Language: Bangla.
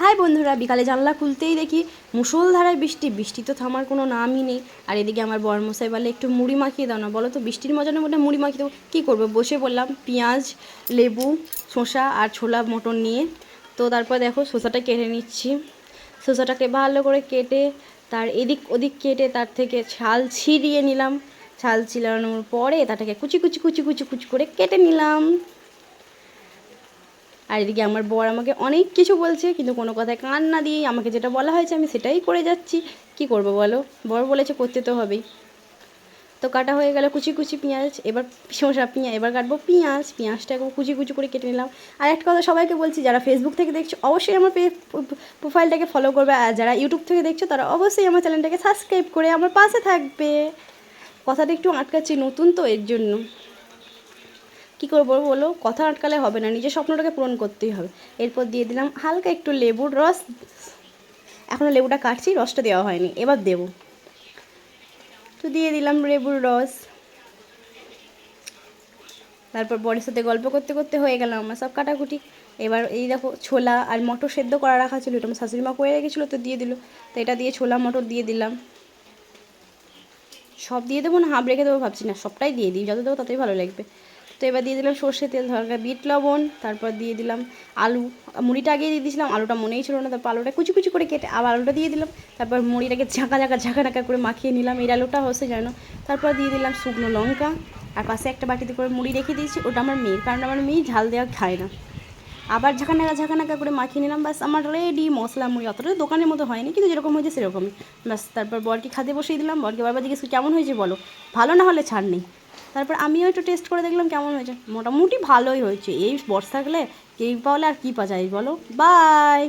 হাই বন্ধুরা, বিকালে জানলা খুলতেই দেখি মুষলধারায় বৃষ্টি। বৃষ্টি তো থামার কোনো নামই নেই। আর এদিকে আমার বরমশাই বলে, একটু মুড়ি মাখিয়ে দাও না, বলো তো বৃষ্টির মজার মধ্যে মুড়ি মাখিয়ে দেবো? কী করব? বসে বললাম পেঁয়াজ, লেবু, শসা আর ছোলা মটর নিয়ে। তো তারপর দেখো শসাটা কেটে নিচ্ছি। শসাটাকে ভালো করে কেটে তার এদিক ওদিক কেটে তার থেকে ছাল ছিঁড়িয়ে নিলাম। ছাল ছিলানোর পরে তাটাকে কুচি কুচি কুচি কুচি কুচি করে কেটে নিলাম। আর এদিকে আমার বর আমাকে অনেক কিছু বলছে, কিন্তু কোনো কথায় কান না দিয়েই আমাকে যেটা বলা হয়েছে আমি সেটাই করে যাচ্ছি। কি করব বলো? বর বলেছে করতে তো হবেই। তো কাটা হয়ে গেল কুচি কুচি পেঁয়াজ, এবার শসা পেঁয়াজ এবার কাটবো পেঁয়াজ। পেঁয়াজটাকে কুচি কুচি করে কেটে নিলাম। আর একটা কথা সবাইকে বলছি, যারা ফেসবুক থেকে দেখছ, অবশ্যই আমার প্রোফাইলটাকে ফলো করবে। আর যারা ইউটিউব থেকে দেখছ, তারা অবশ্যই আমার চ্যানেলটাকে সাবস্ক্রাইব করে আমার পাশে থাকবে। কথাটা একটু আটকাচ্ছি নতুন তো, এর জন্য। কী করব বলো? কথা আটকালে হবে না, নিজের স্বপ্নটাকে পূরণ করতেই হবে। এরপর দিয়ে দিলাম হালকা একটু লেবুর রস। এখনও লেবুটা কাটছি, রসটা দেওয়া হয়নি, এবার দেবো। তো দিয়ে দিলাম লেবুর রস। তারপর বরের সাথে গল্প করতে করতে হয়ে গেল আমার সব কাটাকুটি। এবার এই দেখো ছোলা আর মটর সেদ্ধ করা রাখা ছিল, এটা আমার শাশুড়ি মা করে রেখেছিলো, তো দিয়ে দিল। তো এটা দিয়ে ছোলা, মটর দিয়ে দিলাম। সব দিয়ে দেবো না, হাফ রেখে দেবো ভাবছি না, সবটাই দিয়ে দিই, যত দেবো ততই ভালো লাগবে। তো এবার দিয়ে দিলাম সর্ষে তেল ধরকা বিট লবণ, তারপর দিয়ে দিলাম আলু। মুড়িটা আগে দিয়ে দিয়েছিলাম, আলুটা মনেই ছিল না, তারপর আলুটা কুচি কুচি করে কেটে আবার আলুটা দিয়ে দিলাম। তারপর মুড়িটাকে ঝাঁকা ঝাঁকা ঝাঁকা ঝাঁকা করে মাখিয়ে নিলাম এই আলুটা হচ্ছে যেন। তারপর দিয়ে দিলাম শুকনো লঙ্কা, আর পাশে একটা বাটিতে করে মুড়ি রেখে দিয়েছি, ওটা আমার মেয়ের, কারণ আমার মেয়ে ঝাল দেওয়া খায় না। আবার ঝাঁকানাকা ঝাঁকানাকা করে মাখিয়ে নিলাম বাস আমার রেডি মশলা মুড়ি, অতটা দোকানের মতো হয়নি, কিন্তু যেরকম হয়েছে সেরকমই। ব্যাস তারপর বরকে খাতে বসিয়ে দিলাম, বরকে বারবার জিজ্ঞেস কেমন হয়েছে বলো? ভালো না হলে ছাড় নেই। তারপর আমিও একটু টেস্ট করে দেখলাম কেমন হয়েছে। মোটামুটি ভালোই হয়েছে। এই বর্ষাকালে কেক পাওয়ালে আর কী পাওয়া যায় বলো? বাই